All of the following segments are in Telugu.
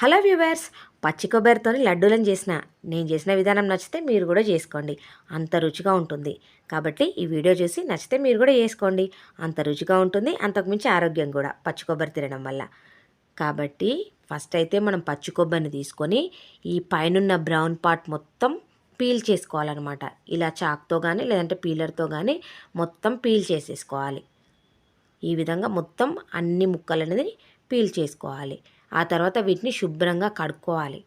హలో వ్యూవర్స్ పచ్చి కొబ్బరితో లడ్డూలను చేసిన నేను చేసిన విధానం నచ్చితే మీరు కూడా చేసుకోండి. అంత రుచిగా ఉంటుంది. కాబట్టి ఈ వీడియో చూసి నచ్చితే మీరు కూడా చేసుకోండి. అంత రుచిగా ఉంటుంది అంతకుమించి ఆరోగ్యం కూడా పచ్చి కొబ్బరి తినడం వల్ల. కాబట్టి ఫస్ట్ అయితే మనం పచ్చి కొబ్బరిని తీసుకొని ఈ పైనున్న బ్రౌన్ పార్ట్ మొత్తం పీల్ చేసుకోవాలన్నమాట. ఇలా చాక్తో కానీ లేదంటే పీలర్తో కానీ మొత్తం పీల్ చేసేసుకోవాలి. ఈ విధంగా మొత్తం అన్ని ముక్కలు అనేది పీల్ చేసుకోవాలి. ఆ తర్వాత వీటిని శుభ్రంగా కడుక్కోవాలి.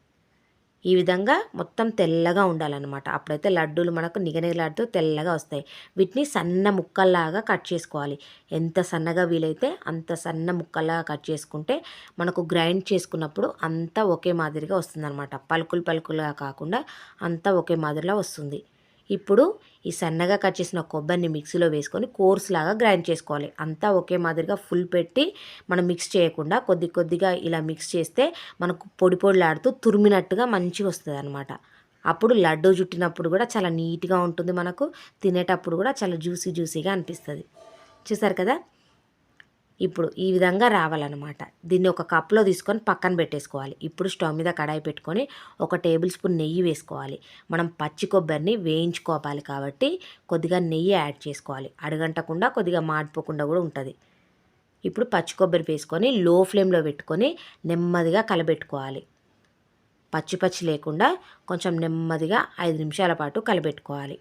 ఈ విధంగా మొత్తం తెల్లగా ఉండాలన్నమాట. అప్పుడైతే లడ్డూలు మనకు నిగనిగలాడుతూ తెల్లగా వస్తాయి. వీటిని సన్న ముక్కల్లాగా కట్ చేసుకోవాలి. ఎంత సన్నగా వీలైతే అంత సన్న ముక్కల్లాగా కట్ చేసుకుంటే మనకు గ్రైండ్ చేసుకున్నప్పుడు అంతా ఒకే మాదిరిగా వస్తుందన్నమాట. పలుకులు పలుకులుగా కాకుండా అంతా ఒకే మాదిరిలా వస్తుంది. ఇప్పుడు ఈ సన్నగా కట్ చేసిన కొబ్బరిని మిక్సీలో వేసుకొని కోర్స్ లాగా గ్రైండ్ చేసుకోవాలి. అంతా ఒకే మాదిరిగా ఫుల్ పెట్టి మనం మిక్స్ చేయకుండా కొద్ది కొద్దిగా ఇలా మిక్స్ చేస్తే మనకు పొడి పొడిలాడుతూ తురిమినట్టుగా మంచిగా వస్తుంది అనమాట అప్పుడు లడ్డు చుట్టినప్పుడు కూడా చాలా నీట్గా ఉంటుంది మనకు. తినేటప్పుడు కూడా చాలా జ్యూసీ జ్యూసీగా అనిపిస్తుంది. చూసారు కదా? ఇప్పుడు ఈ విధంగా రావాలన్నమాట. దీన్ని ఒక కప్లో తీసుకొని పక్కన పెట్టేసుకోవాలి. ఇప్పుడు స్టవ్ మీద కడాయి పెట్టుకొని ఒక టేబుల్ స్పూన్ నెయ్యి వేసుకోవాలి. మనం పచ్చి కొబ్బరిని వేయించుకోవాలి కాబట్టి కొద్దిగా నెయ్యి యాడ్ చేసుకోవాలి. అడగంటకుండా కొద్దిగా మాడిపోకుండా కూడా ఉంటుంది. ఇప్పుడు పచ్చి కొబ్బరి వేసుకొని లో ఫ్లేమ్లో పెట్టుకొని నెమ్మదిగా కలబెట్టుకోవాలి. పచ్చి పచ్చి లేకుండా కొంచెం నెమ్మదిగా ఐదు నిమిషాల పాటు కలబెట్టుకోవాలి.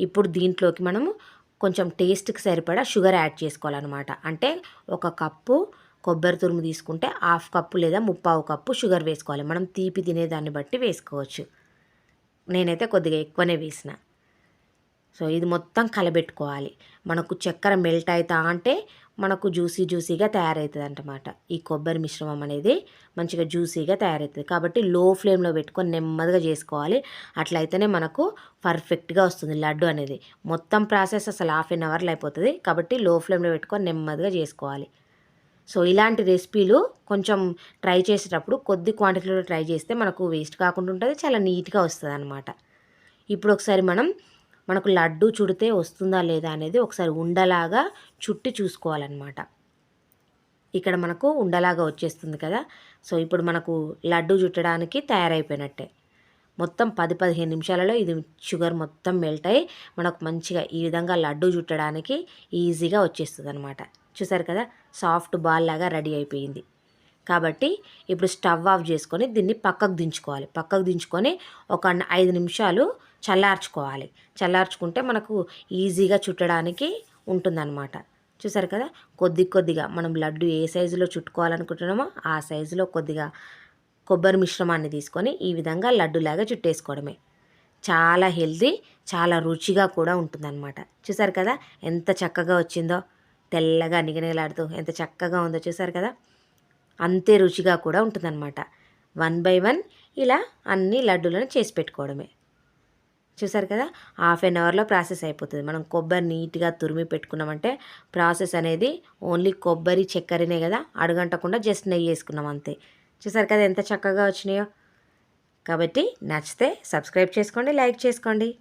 ఇప్పుడు దీంట్లోకి మనము కొంచెం టేస్ట్కి సరిపడా షుగర్ యాడ్ చేసుకోవాలన్నమాట. అంటే ఒక కప్పు కొబ్బరి తురుము తీసుకుంటే హాఫ్ కప్పు లేదా ముప్పావు కప్పు షుగర్ వేసుకోవాలి. మనం తీపి తినేదాన్ని బట్టి వేసుకోవచ్చు. నేనైతే కొద్దిగా ఎక్కువనే వేసిన. సో ఇది మొత్తం కలబెట్టుకోవాలి. మనకు చక్కెర మెల్ట్ అవుతా అంటే మనకు జ్యూసీ జ్యూసీగా తయారవుతుంది అనమాట ఈ కొబ్బరి మిశ్రమం అనేది మంచిగా జ్యూసీగా తయారవుతుంది కాబట్టి లో ఫ్లేమ్లో పెట్టుకొని నెమ్మదిగా చేసుకోవాలి. అట్లయితేనే మనకు పర్ఫెక్ట్గా వస్తుంది లడ్డు అనేది. మొత్తం ప్రాసెస్ అసలు హాఫ్ అన్ అవర్లో అయిపోతుంది. కాబట్టి లో ఫ్లేమ్లో పెట్టుకొని నెమ్మదిగా చేసుకోవాలి. సో ఇలాంటి రెసిపీలు కొంచెం ట్రై చేసేటప్పుడు కొద్ది క్వాంటిటీలో ట్రై చేస్తే మనకు వేస్ట్ కాకుండా ఉంటుంది. చాలా నీట్గా వస్తుంది అనమాట ఇప్పుడు ఒకసారి మనం మనకు లడ్డు చుడితే వస్తుందా లేదా అనేది ఒకసారి ఉండలాగా చుట్టి చూసుకోవాలన్నమాట. ఇక్కడ మనకు ఉండలాగా వచ్చేస్తుంది కదా. సో ఇప్పుడు మనకు లడ్డు చుట్టడానికి తయారైపోయినట్టే. మొత్తం పది పదిహేను నిమిషాలలో ఇది షుగర్ మొత్తం మెల్ట్ అయ్యి మనకు మంచిగా ఈ విధంగా లడ్డు చుట్టడానికి ఈజీగా వచ్చేస్తుంది అనమాట చూసారు కదా? సాఫ్ట్ బాల్ లాగా రెడీ అయిపోయింది. కాబట్టి ఇప్పుడు స్టవ్ ఆఫ్ చేసుకొని దీన్ని పక్కకు దించుకోవాలి. పక్కకు దించుకొని ఒక ఐదు నిమిషాలు చల్లార్చుకోవాలి. చల్లార్చుకుంటే మనకు ఈజీగా చుట్టడానికి ఉంటుందన్నమాట. చూసారు కదా? కొద్ది కొద్దిగా మనం లడ్డు ఏ సైజులో చుట్టుకోవాలనుకుంటున్నామో ఆ సైజులో కొద్దిగా కొబ్బరి మిశ్రమాన్ని తీసుకొని ఈ విధంగా లడ్డులాగా చుట్టేసుకోవడమే. చాలా హెల్తీ చాలా రుచిగా కూడా ఉంటుందన్నమాట. చూసారు కదా? ఎంత చక్కగా వచ్చిందో? తెల్లగా నిగనిగలాడుతూ ఎంత చక్కగా ఉందో చూసారు కదా? అంతే రుచిగా కూడా ఉంటుందన్నమాట. వన్ బై వన్ ఇలా అన్ని లడ్డూలను చేసి పెట్టుకోవడమే. చూసారు కదా? హాఫ్ అన్ అవర్లో ప్రాసెస్ అయిపోతుంది. మనం కొబ్బరి నీట్గా తురిమి పెట్టుకున్నామంటే ప్రాసెస్ అనేది ఓన్లీ కొబ్బరి చక్కెరనే కదా? అడగంటకుండా జస్ట్ నెయ్యి వేసుకున్నాం అంతే. చూసారు కదా ఎంత చక్కగా వచ్చినాయో? కాబట్టి నచ్చితే సబ్స్క్రైబ్ చేసుకోండి లైక్ చేసుకోండి.